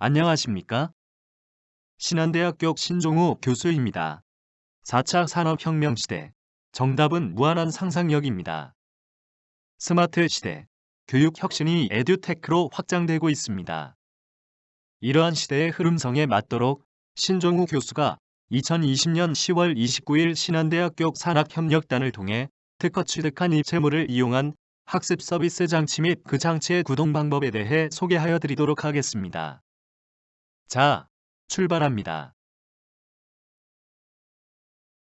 안녕하십니까? 신한대학교 신종우 교수입니다. 4차 산업혁명 시대. 정답은 무한한 상상력입니다. 스마트 시대. 교육 혁신이 에듀테크로 확장되고 있습니다. 이러한 시대의 흐름성에 맞도록 신종우 교수가 2020년 10월 29일 신한대학교 산학협력단을 통해 특허 취득한 입체물을 이용한 학습 서비스 장치 및 그 장치의 구동 방법에 대해 소개하여 드리도록 하겠습니다. 자, 출발합니다.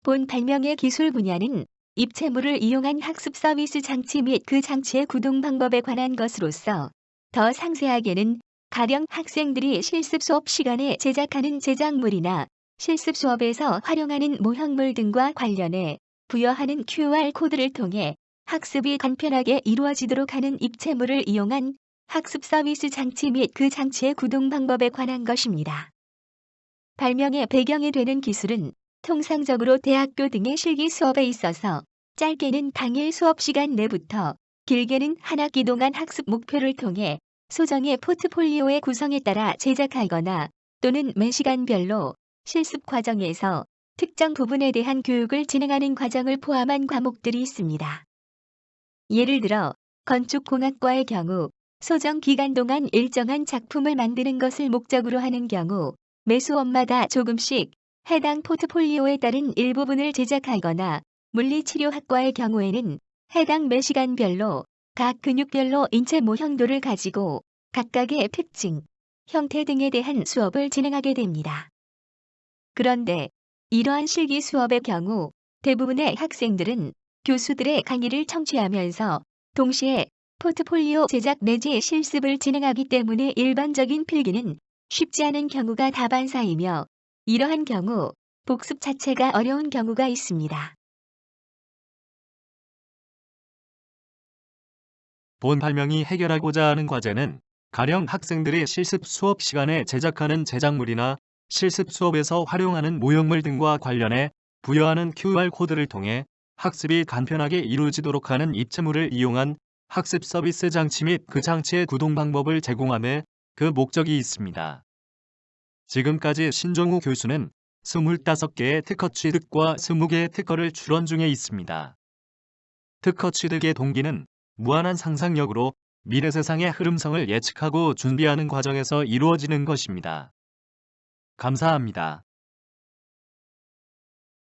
본 발명의 기술 분야는 입체물을 이용한 학습 서비스 장치 및 그 장치의 구동 방법에 관한 것으로서 더 상세하게는 가령 학생들이 실습 수업 시간에 제작하는 제작물이나 실습 수업에서 활용하는 모형물 등과 관련해 부여하는 QR 코드를 통해 학습이 간편하게 이루어지도록 하는 입체물을 이용한 학습 서비스 장치 및 그 장치의 구동 방법에 관한 것입니다. 발명의 배경이 되는 기술은 통상적으로 대학교 등의 실기 수업에 있어서 짧게는 당일 수업 시간 내부터 길게는 한 학기 동안 학습 목표를 통해 소정의 포트폴리오의 구성에 따라 제작하거나 또는 매 시간별로 실습 과정에서 특정 부분에 대한 교육을 진행하는 과정을 포함한 과목들이 있습니다. 예를 들어 건축공학과의 경우 소정 기간 동안 일정한 작품을 만드는 것을 목적으로 하는 경우 매 수업마다 조금씩 해당 포트폴리오에 따른 일부분을 제작하거나 물리치료학과의 경우에는 해당 매 시간별로 각 근육별로 인체 모형도를 가지고 각각의 특징, 형태 등에 대한 수업을 진행하게 됩니다. 그런데 이러한 실기 수업의 경우 대부분의 학생들은 교수들의 강의를 청취하면서 동시에 포트폴리오 제작 내지 실습을 진행하기 때문에 일반적인 필기는 쉽지 않은 경우가 다반사이며 이러한 경우 복습 자체가 어려운 경우가 있습니다. 본 발명이 해결하고자 하는 과제는 가령 학생들이 실습 수업 시간에 제작하는 제작물이나 실습 수업에서 활용하는 모형물 등과 관련해 부여하는 QR 코드를 통해 학습이 간편하게 이루어지도록 하는 입체물을 이용한 학습 서비스 장치 및 그 장치의 구동 방법을 제공함에 그 목적이 있습니다. 지금까지 신종우 교수는 25개의 특허 취득과 20개의 특허를 출원 중에 있습니다. 특허 취득의 동기는 무한한 상상력으로 미래 세상의 흐름성을 예측하고 준비하는 과정에서 이루어지는 것입니다. 감사합니다.